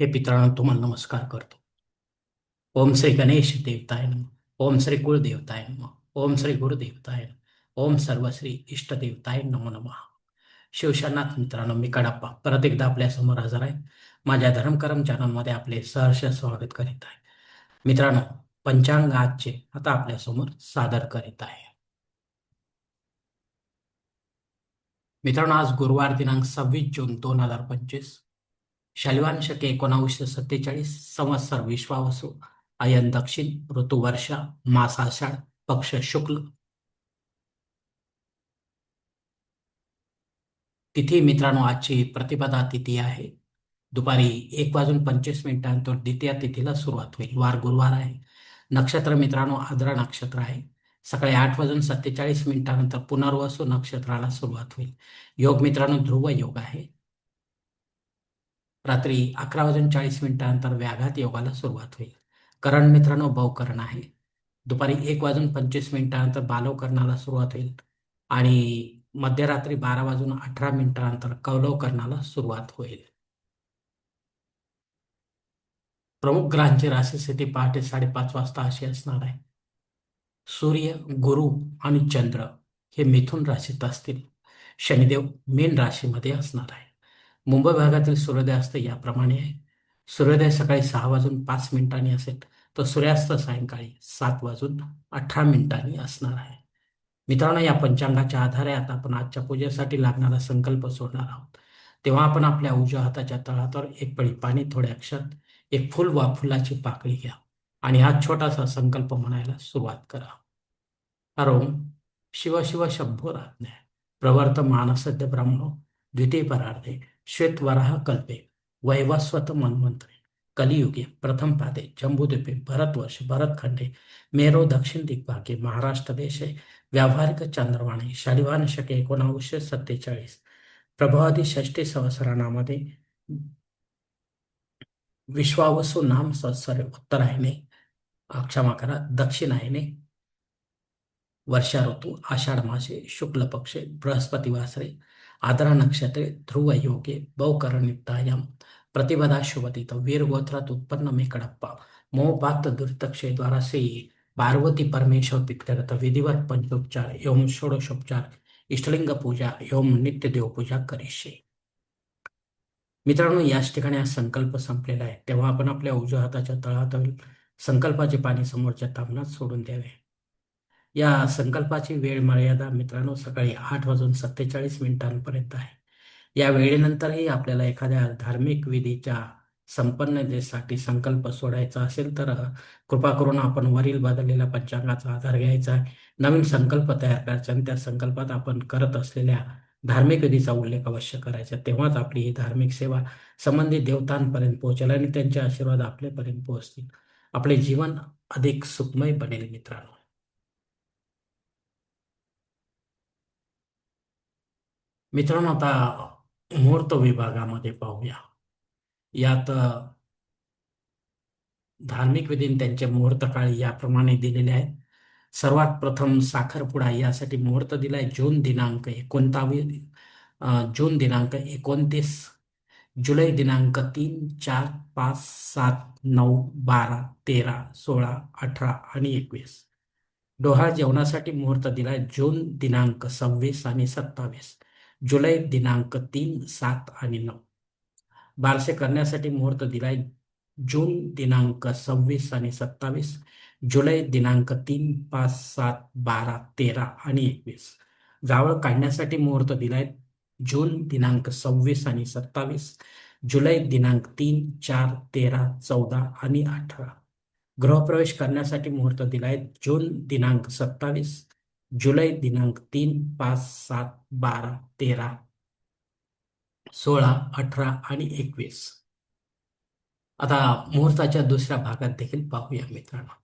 हे पितरांनो तुम्हाला नमस्कार करतो. ओम श्री गणेश देवताय नम. ओम श्री कुळदेवताय नम. ओम श्री गुरुदेवताय नम. ओम सर्वश्री इष्टदेवताय नमो नमः. शिवशनाथ मित्रांनो मी कडाप्पा. परत एकदा आपल्यासमोर हजर आहे. माझ्या धर्मकर्म चॅनलमध्ये आपले सहर्ष स्वागत करीत आहे. मित्रांनो पंचांग आजचे आता आपल्यासमोर सादर करीत आहे. मित्रांनो आज गुरुवार दिनांक सव्वीस जून दोन हजार पंचवीस. शालिवान शके एकोणावीसशे सत्तेचाळीस संवत्सर विश्वावसू अयन दक्षिण ऋतू वर्षा पक्ष शुक्ल. तिथी मित्रांनो आजची प्रतिपदा तिथी आहे. दुपारी एक वाजून पंचवीस मिनिटांनंतर द्वितीय तिथीला सुरुवात होईल. वार गुरुवार आहे. नक्षत्र मित्रांनो आद्रा नक्षत्र आहे. सकाळी आठ वाजून सत्तेचाळीस मिनिटानंतर पुनर्वसू नक्षत्राला सुरुवात होईल. योग मित्रांनो ध्रुव योग आहे. रात्री अकरा वाजून चाळीस मिनिटानंतर व्याघात योगाला सुरुवात होईल. करण मित्रांनो बहुकरण आहे. दुपारी एक वाजून पंचवीस मिनिटानंतर बालवकरणाला सुरुवात होईल आणि मध्यरात्री बारा वाजून अठरा मिनिटानंतर कौलवकरणाला सुरुवात होईल. प्रमुख ग्रहांची राशीस्थिती पहाटे साडेपाच वाजता अशी असणार आहे. सूर्य गुरु आणि चंद्र हे मिथुन राशीत असतील. शनिदेव मेन राशीमध्ये असणार आहे. मुंबई भागातील सूर्योदयास्त याप्रमाणे आहे. सूर्योदय सकाळी सहा वाजून पाच मिनिटांनी असेल तर सूर्यास्त सायंकाळी सात वाजून अठरा मिनिटांनी असणार आहे. मित्रांनो या पंचांगाच्या आधारे आता आपण आजच्या पूजेसाठी लागणारा संकल्प सोडणार आहोत. तेव्हा आपण आपल्या उजव्या हाताच्या तळातर एक पळी पाणी थोड्या अक्षर एक फुल वा फुलाची पाकळी घ्या आणि हा छोटासा संकल्प म्हणायला सुरुवात करा. अरोम शिव शिव शंभो राज्ञ प्रवर्त मानसद्य ब्रह्म द्वितीय परार्धे श्वेतवराह कल्पे वैवस्वत मनमंत्रे कलियुगे प्रथम पादे जम्बूद्वीपे भरतवर्ष भरतखंडे मेरो दक्षिण दिग्भागे महाराष्ट्र देशे व्यावहारिक चंद्रवाणी शालिवान शके एकोणावीसशे सत्तेचाळीस प्रभावादी षष्टी संवसरणामध्ये विश्वावसु नाम संवत्सर उत्तरायणे क्षमा करा दक्षिणायने वर्षा ऋतू आषाढ मासे शुक्ल पक्षे बृहस्पती वासरे आदरा नक्षत्रे ध्रुव योगे बहुकरणयुक्तायाम प्रतिपदा शुभतीत वीर गोत्रात उत्पन्न मे कडप्पा। मोपात दुर्तक्षेद्वारा से पार्वती परमेश्वर पित्यर्थ विधिवत पंचोपचार एवं षोडशोपचार इष्टलिंग पूजा एवं नित्य देवपूजा करीशे मित्रांनो याच ठिकाणी हा संकल्प संपलेला आहे तेव्हा आपण आपल्या उजव्या हाताच्या तळातळी संकल्पाचे पाणी समोरच्या तामनात सोडून द्यावे. या संकल्पाची वेळ मर्यादा मित्रांनो सकाळी आठ वाजून सत्तेचाळीस मिनिटांपर्यंत आहे. या वेळेनंतरही आपल्याला एखाद्या धार्मिक विधीच्या संपन्नतेसाठी संकल्प सोडायचा असेल तर कृपा करून आपण वरील बदललेल्या पंचांगाचा आधार घ्यायचा आहे. नवीन संकल्प तयार करायचा आणि त्या संकल्पात आपण करत असलेल्या धार्मिक विधीचा उल्लेख अवश्य करायचा. तेव्हाच आपली ही धार्मिक सेवा संबंधित देवतांपर्यंत पोहोचेल आणि त्यांचे आशीर्वाद आपल्यापर्यंत पोहोचतील. आपले जीवन अधिक सुखमय बनेल मित्रांनो. मित्रांनो आता मुहूर्त विभागामध्ये पाहूया. यात धार्मिक विधी त्यांचे मुहूर्त काळ याप्रमाणे दिलेले आहेत. सर्वात प्रथम साखरपुडा यासाठी मुहूर्त दिलाय. जून दिनांक एकोणतावीस जून दिनांक एकोणतीस जुलै दिनांक तीन चार पाच सात नऊ बारा तेरा सोळा अठरा आणि एकवीस. डोहाळ जेवणासाठी मुहूर्त दिलाय. जून दिनांक सव्वीस आणि सत्तावीस. जुलै दिनांक तीन सात आणि नऊ. बारसे करण्यासाठी मुहूर्त दिलाय जून दिनांक सव्वीस आणि सत्तावीस जुलै दिनांक तीन पाच सात बारा तेरा आणि एकवीस. जावळ काढण्यासाठी मुहूर्त दिलाय जून दिनांक सव्वीस आणि सत्तावीस जुलै दिनांक तीन चार तेरा चौदा आणि अठरा. गृहप्रवेश करण्यासाठी मुहूर्त दिलाय जून दिनांक सत्तावीस जुलै दिनांक तीन पाच सात बारा तेरा सोळा अठरा आणि एकवीस. आता मुहूर्ताच्या दुसऱ्या भागात देखील पाहूया मित्रांनो.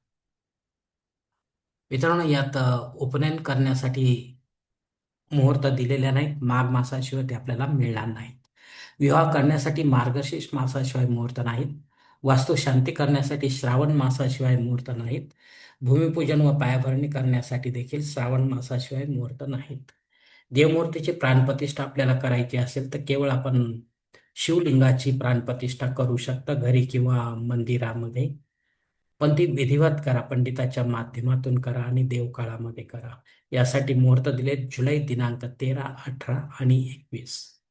मित्रांनो यात उपनयन करण्यासाठी मुहूर्त दिलेल्या नाहीत. माघ मासाशिवाय ते आपल्याला मिळणार नाहीत. विवाह करण्यासाठी मार्गशीर्ष मासाशिवाय मुहूर्त नाहीत. वास्तू शांती करण्यासाठी श्रावण मासाशिवाय मुहूर्त नाहीत. भूमिपूजन व पायाभरणी करण्यासाठी देखील श्रावण मासाशिवाय मुहूर्त नाहीत. देवमूर्तीची प्राणप्रतिष्ठा आपल्याला करायची असेल तर केवळ आपण शिवलिंगाची प्राणप्रतिष्ठा करू शकता घरी किंवा मंदिरामध्ये. पण ती विधिवत करा पंडिताच्या माध्यमातून करा आणि देवकाळामध्ये करा. यासाठी मुहूर्त दिले जुलै दिनांक तेरा अठरा आणि एकवीस.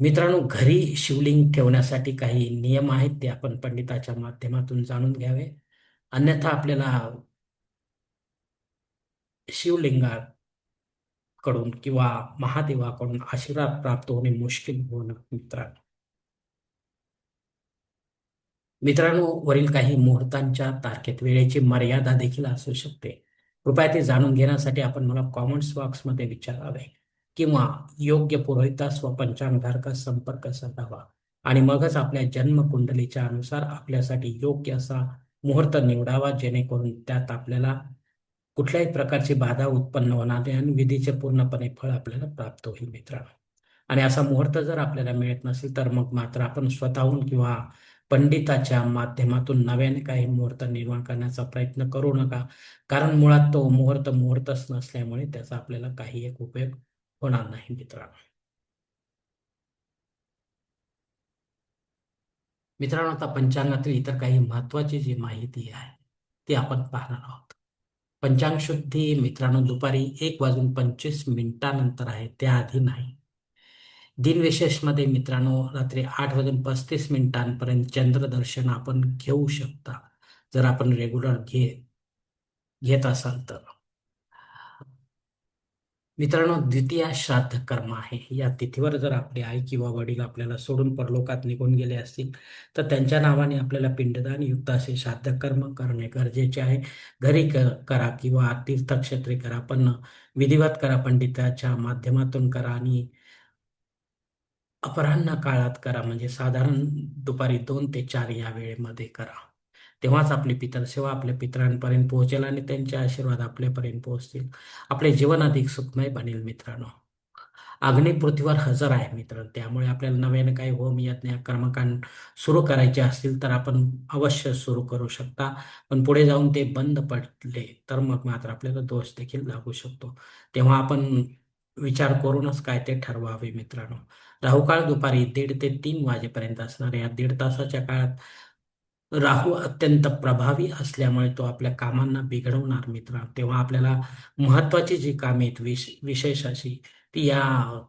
मित्रांनो घरी शिवलिंग ठेवण्यासाठी काही नियम आहेत ते आपण पंडिताच्या माध्यमातून जाणून घ्यावे. अन्यथा आपल्याला शिवलिंगाकडून किंवा महादेवाकडून आशीर्वाद प्राप्त होणे मुश्किल होणं मित्रांनो. मित्रांनो वरील काही मुहूर्तांच्या तारखेत वेळेची मर्यादा देखील असू शकते. कृपया ते जाणून घेण्यासाठी आपण मला कॉमेंट्स बॉक्समध्ये विचारावे. किंवा योग्य पुरोहितास व पंचांगधारकास संपर्क साधावा. आणि मगच आपल्या जन्मकुंडलीच्या अनुसार आपल्यासाठी योग्य असा मुहूर्त निवडावा जेणेकरून त्यात आपल्याला कुठल्याही प्रकारची बाधा उत्पन्न होणार नाही आणि विधीचे पूर्णपणे फळ आपल्याला प्राप्त होईल मित्रांनो आणि असा मुहूर्त जर आपल्याला मिळत नसेल तर मग मात्र आपण स्वतःहून किंवा पंडिताच्या माध्यमातून नव्याने काही मुहूर्त निर्माण करण्याचा प्रयत्न करू नका. कारण मुळात तो मुहूर्त मुहूर्तच नसल्यामुळे त्याचा आपल्याला काही एक उपयोग होणार नाही मित्रांनो. मित्रांनो आता पंचांगातील इतर काही महत्वाची जी माहिती आहे ती आपण पाहणार आहोत. पंचांग शुद्धी मित्रांनो दुपारी एक वाजून पंचवीस मिनिटानंतर आहे त्याआधी नाही. दिनविशेषमध्ये मित्रांनो रात्री आठ वाजून पस्तीस मिनिटांपर्यंत चंद्रदर्शन आपण घेऊ शकता. जर आपण रेग्युलर घे घेत असाल तर. मित्रांनो द्वितीय श्राद्ध कर्म आहे. या तिथीवर जर आपली आई किंवा वडील आपल्याला सोडून परलोकात निघून गेले असतील तर त्यांच्या नावाने आपल्याला पिंडदान युक्त असे श्राद्ध कर्म करणे गरजेचे आहे. घरी करा किंवा तीर्थक्षेत्री करा पण विधिवत करा पंडिताच्या माध्यमातून करा आणि अपराह्न काळात करा. म्हणजे साधारण दुपारी दोन ते चार या वेळेमध्ये करा. तेव्हाच आपली पितर सेवा आपल्या पितरांपर्यंत पोहोचेल आणि त्यांचे आशीर्वाद आपल्यापर्यंत पोहोचतील. आपले जीवन अधिक सुखमय बनेल मित्रांनो. अग्नी पृथ्वीवर हजर आहे मित्र त्यामुळे आपल्याला नव्याने काही होम यज्ञ कर्मकांड सुरू करायचे असतील तर आपण अवश्य सुरू करू शकता. पण पुढे जाऊन ते बंद पडले तर मग मात्र आपल्याला दोष देखील लागू शकतो. तेव्हा आपण विचार करूनच काय ते ठरवावे मित्रांनो. राहुकाळ दुपारी दीड ते तीन वाजेपर्यंत असणार या दीड तासाच्या काळात राहू अत्यंत प्रभावी असल्यामुळे तो आपल्या कामांना बिघडवणार मित्र. तेव्हा आपल्याला महत्वाची जी कामे आहेत विश विशेष अशी ती या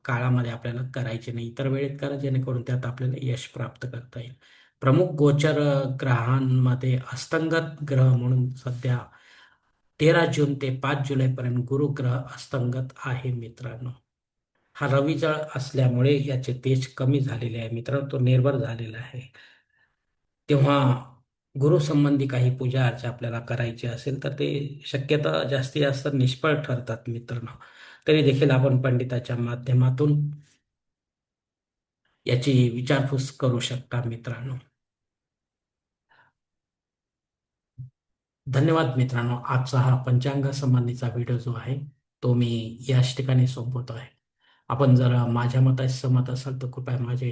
काळामध्ये आपल्याला करायची नाही. इतर वेळेत करा जेणेकरून त्यात आपल्याला यश प्राप्त करता येईल. प्रमुख गोचर ग्रहांमध्ये अस्तंगत ग्रह म्हणून सध्या तेरा जून ते पाच जुलैपर्यंत गुरुग्रह अस्तंगत आहे मित्रांनो. हा रविजळ असल्यामुळे याचे तेज कमी झालेले आहे मित्रांनो. तो निर्भर झालेला आहे. तेव्हा गुरुसंबंधी काही पूजा अर्चा आपल्याला करायची असेल तर ते शक्यता जास्तीत जास्त निष्फळ ठरतात मित्रांनो. तरी देखील आपण पंडिताच्या माध्यमातून याची विचारपूस करू शकता मित्रांनो. धन्यवाद मित्रांनो. आजचा हा पंचांग संबंधीचा व्हिडिओ जो आहे तो मी याच ठिकाणी सोबत आहे आपण जर माझ्या मताशी सहमत असाल तर कृपया माझे